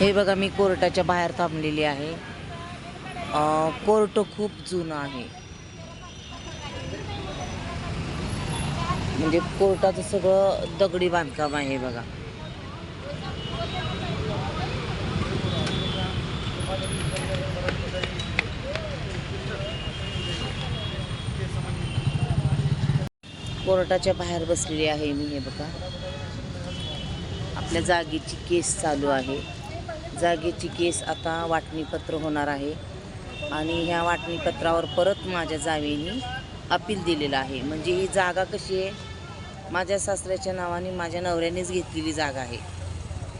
हे बघा मी कोर्टाच्या बाहेर थांबलेली आहे. कोर्ट खूप जुनं आहे. म्हणजे कोर्टाचं सगळं दगडी बांधकाम आहे बघा. कोर्टाच्या बाहेर बसलेली आहे मी हे बघा. आपल्या जागेची केस चालू आहे. जागेची केस आता वाटणीपत्र होणार आहे. आणि ह्या वाटणीपत्रावर परत माझ्या जावेनी अपील दिलेलं आहे. म्हणजे ही जागा कशी आहे? माझ्या सासऱ्याच्या नावाने माझ्या नवऱ्यानेच घेतलेली जागा आहे.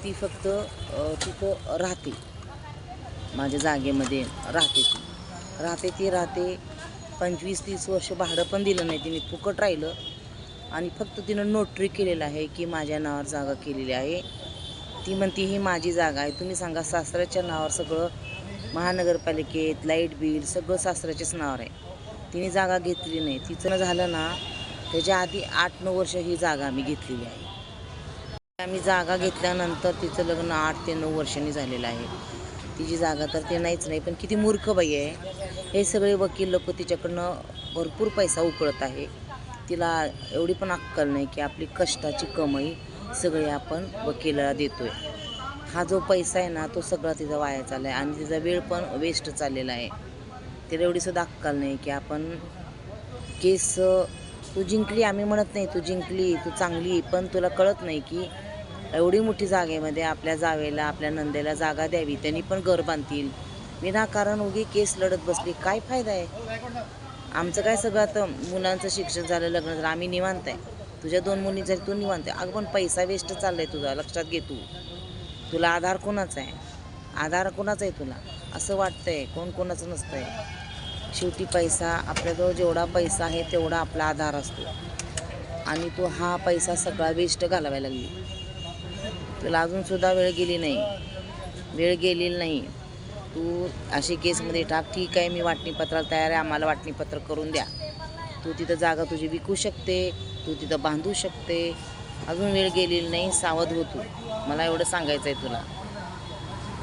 ती फक्त तिथं राहते. माझ्या जागेमध्ये राहते ती. राहते ती राहते. पंचवीस तीस वर्ष भाडं पण दिलं नाही तिने. फुकट राहिलं. आणि फक्त तिनं नोटरी केलेलं आहे की माझ्या नावावर जागा केलेली आहे. ती म्हणते ही माझी जागा आहे. तुम्ही सांगा सासऱ्याच्या नावावर सगळं महानगरपालिकेत लाइट बिल सगळं सासऱ्याच्याच नावावर आहे. तिने जागा घेतली नाही. तिचं झालं ना त्याच्या आधी आठ नऊ वर्ष ही जागा आम्ही घेतलेली आहे. आम्ही जागा घेतल्यानंतर तिचं लग्न आठ ते नऊ वर्षांनी झालेलं आहे. तिची जागा तर ते नाहीच नाही पण किती मूर्ख बाई आहे. हे सगळे वकील लोक तिच्याकडनं भरपूर पैसा उकळत आहे. तिला एवढी पण अक्कल नाही की आपली कष्टाची कमाई सगळी आपण वकिलाला देतोय. हा जो पैसा आहे ना तो सगळा तिचा वाया चालला आहे आणि तिचा वेळ पण वेस्ट चाललेला आहे. तिला एवढी सुद्धा अक्कल नाही की आपण केस तू जिंकली आम्ही म्हणत नाही तू जिंकली तू चांगली पण तुला कळत नाही की एवढी मोठी जागेमध्ये आपल्या जावेला आपल्या नंदेला जागा द्यावी त्यांनी पण घर बांधतील. विनाकारण उगी केस लढत बसली काय फायदा आहे? आमचं काय सगळं आता मुलांचं शिक्षण झालं लग्न झालं आम्ही निवांत आहे. तुझ्या दोन मुली जरी तू निवांत आहे. अगं पण पैसा वेस्ट चाललाय तुझा. लक्षात घे तू. तुला आधार कोणाचा आहे? आधार कोणाचा आहे तुला? असं वाटतंय. कोण कोणाचं नसतंय. शेवटी पैसा आपल्याजवळ जेवढा पैसा आहे तेवढा आपला आधार असतो. आणि तू हा पैसा सगळा वेस्ट घालवायला लागली. तुला अजूनसुद्धा वेळ गेली नाही. वेळ गेलेली नाही. तू अशी केसमध्ये टाक ठीक आहे मी वाटणीपत्राला तयार आहे. आम्हाला वाटणीपत्र करून द्या. तू तिथं जागा तुझी विकू शकते. तू तिथं बांधू शकते. अजून वेळ गेलेली नाही सावध हो तू. मला एवढं सांगायचं आहे तुला.